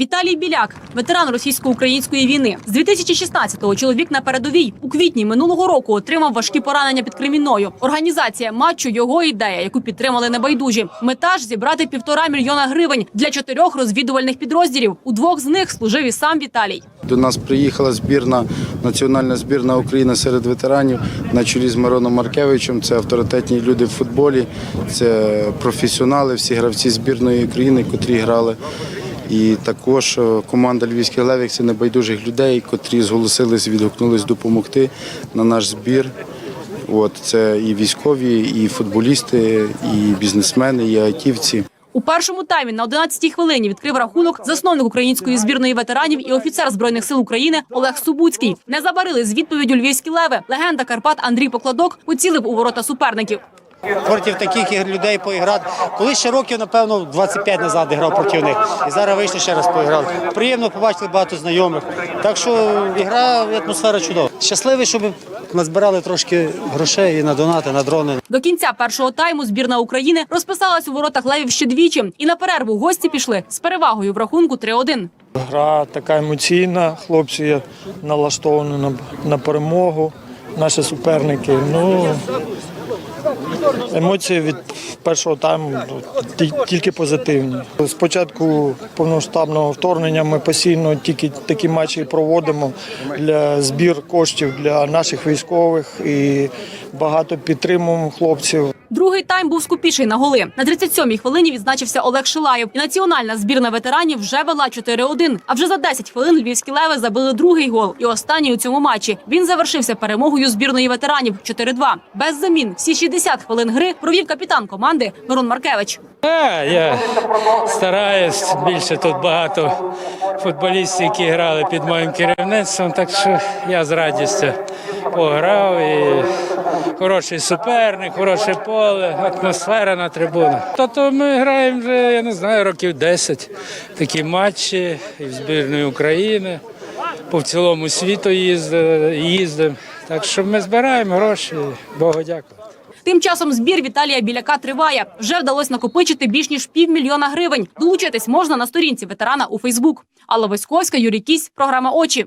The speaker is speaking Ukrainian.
Віталій Біляк, ветеран російсько-української війни. З 2016-го чоловік на передовій у квітні минулого року отримав важкі поранення під Кремінною. Організація матчу його ідея, яку підтримали небайдужі. Мета ж зібрати півтора мільйона гривень для чотирьох розвідувальних підрозділів. У двох з них служив і сам Віталій. До нас приїхала збірна, національна збірна України серед ветеранів на чолі з Мироном Маркевичем. Це авторитетні люди в футболі, це професіонали, всі гравці збірної України, котрі грали. І також е, команда Львівських левік це небайдужих людей, котрі зголосились, відгукнулись допомогти на наш збір. От це і військові, і футболісти, і бізнесмени, і айтівці. У першому таймі на 11-й хвилині відкрив рахунок засновник української збірної ветеранів і офіцер збройних сил України Олег Субуцький. Не забарили з відповіддю львівські леви. Легенда Карпат Андрій Покладок поцілив у ворота суперників. Проти таких людей поіграти. Коли ще років, напевно, 25 назад грав проти них. І зараз вийшли ще раз поіграли. Приємно побачили багато знайомих. Так що ігра, атмосфера чудова. Щасливий, щоб назбирали трошки грошей і на донати, на дрони. До кінця першого тайму збірна України розписалась у воротах левів ще двічі, і на перерву гості пішли з перевагою в рахунку 3-1. Гра така емоційна, хлопці є налаштовані на, на перемогу. Наші суперники. Ну емоції від першого тайму тільки позитивні. Спочатку повноштабного вторгнення ми постійно тільки такі матчі проводимо для збір коштів для наших військових і багато підтримуємо хлопців. Другий тайм був скупіший на голи. На 37-й хвилині відзначився Олег Шилаєв. І національна збірна ветеранів вже вела 4-1. А вже за 10 хвилин львівські леви забили другий гол. І останній у цьому матчі. Він завершився перемогою збірної ветеранів 4-2. Без замін всі 60 хвилин гри провів капітан команди Мирон Маркевич. А, я стараюсь більше тут багато футболістів, які грали під моїм керівництвом, так що я з радістю пограв і хороший суперник, хороше поле, атмосфера на трибунах. Тобто ми граємо вже, я не знаю, років 10 такі матчі і в збірної України. По цілому світу їздимо. Так що ми збираємо гроші. Богу дякую. Тим часом збір Віталія Біляка триває. Вже вдалося накопичити більш ніж півмільйона гривень. Долучитись можна на сторінці ветерана у Фейсбук. Алла Васьковська, Юрій Кісь, програма Очі.